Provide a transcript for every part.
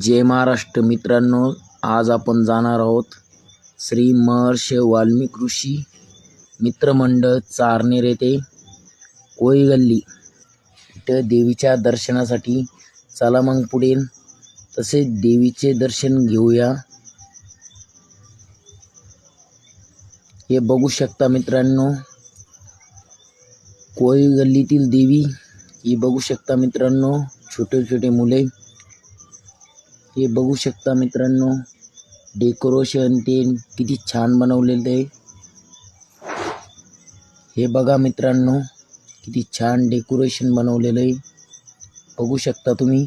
जय महाराष्ट्र मित्रांनो आज आपण जाणार आहोत श्री महर्षी वाल्मिक ऋषी मित्रमंडळ चारनेर येथे कोळी गल्ली इथं देवीच्या दर्शनासाठी. चला मग पुढे तसेच देवीचे दर्शन घेऊया. हे बघू शकता मित्रांनो कोळी गल्लीतील देवी ही बघू शकता मित्रांनो छोटे छोटे मुले. हे बघू शकता मित्रांनो. डेकोरेशन ते किती छान बनवलेलं आहे. हे बघा मित्रांनो किती छान डेकोरेशन बनवलेलं आहे. बघू शकता तुम्ही.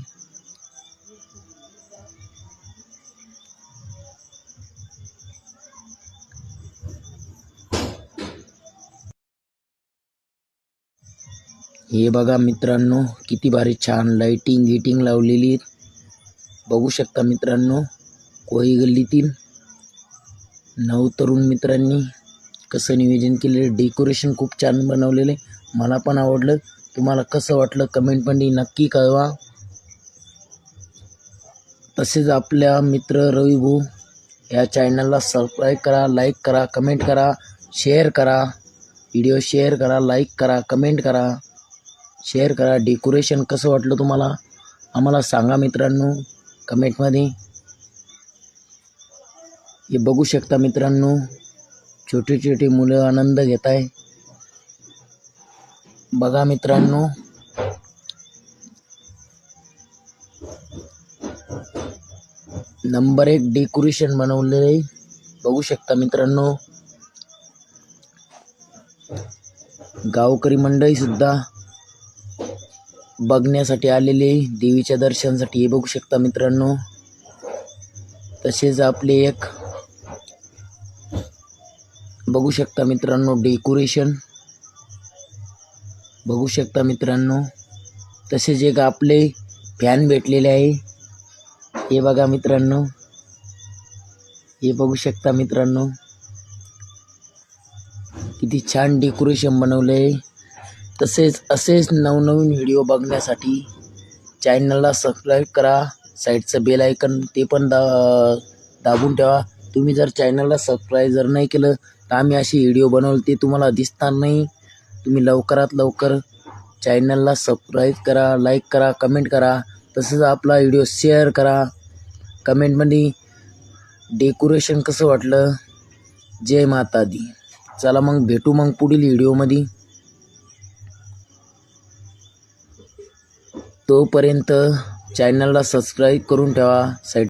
हे बघा मित्रांनो किती भारी छान लाइटिंग गिटिंग लावलेली आहेत. बघू शकता मित्रांनो कोळी गल्लीतील नऊ तरुण मित्रांनी कसं नियोजन केलेलं डेकोरेशन खूप छान बनवलेलं आहे. मला पण आवडलं. तुम्हाला कसं वाटलं कमेंट पण नक्की कळवा. तसेच आपल्या मित्र रवी भाऊ या चॅनलला सबस्क्राईब करा लाईक करा कमेंट करा शेअर करा व्हिडिओ शेअर करा लाईक करा कमेंट करा शेअर करा. डेकोरेशन कसं वाटलं तुम्हाला आम्हाला सांगा मित्रांनो. कमेंटमध्ये. हे बघू शकता मित्रांनो छोटी छोटी मुलं आनंद घेत आहे बघा मित्रांनो नंबर एक डेकोरेशन बनवलेलं आहे. बघू शकता मित्रांनो गावकरी मंडळी सुद्धा बघण्यासाठी आलेले देवीच्या दर्शनासाठी हे बघू शकता मित्रांनो. तसेच आपले एक बघू शकता मित्रांनो डेकोरेशन बघू शकता मित्रांनो. तसेच एक आपले फॅन भेटलेले आहे. हे बघा मित्रांनो. हे बघू शकता मित्रांनो. किती छान डेकोरेशन बनवलं आहे तसेच असेच नवनवीन व्हिडिओ बघण्यासाठी चॅनलला सबस्क्राईब करा. साईडचं बेल आयकन ते पण दा दाबून ठेवा. तुम्ही जर चॅनलला सबस्क्राईब जर नाही केलं तर आम्ही अशी व्हिडिओ बनवले ते तुम्हाला दिसणार नाही. तुम्ही लवकरात लवकर चॅनलला सबस्क्राईब करा लाईक करा कमेंट करा. तसंच आपला व्हिडिओ शेअर करा. कमेंटमध्ये डेकोरेशन कसं वाटलं? जय माता दी. चला मग भेटू मग पुढील व्हिडिओमध्ये. तोपर्यंत चॅनलला सबस्क्राईब करून ठेवा. साईट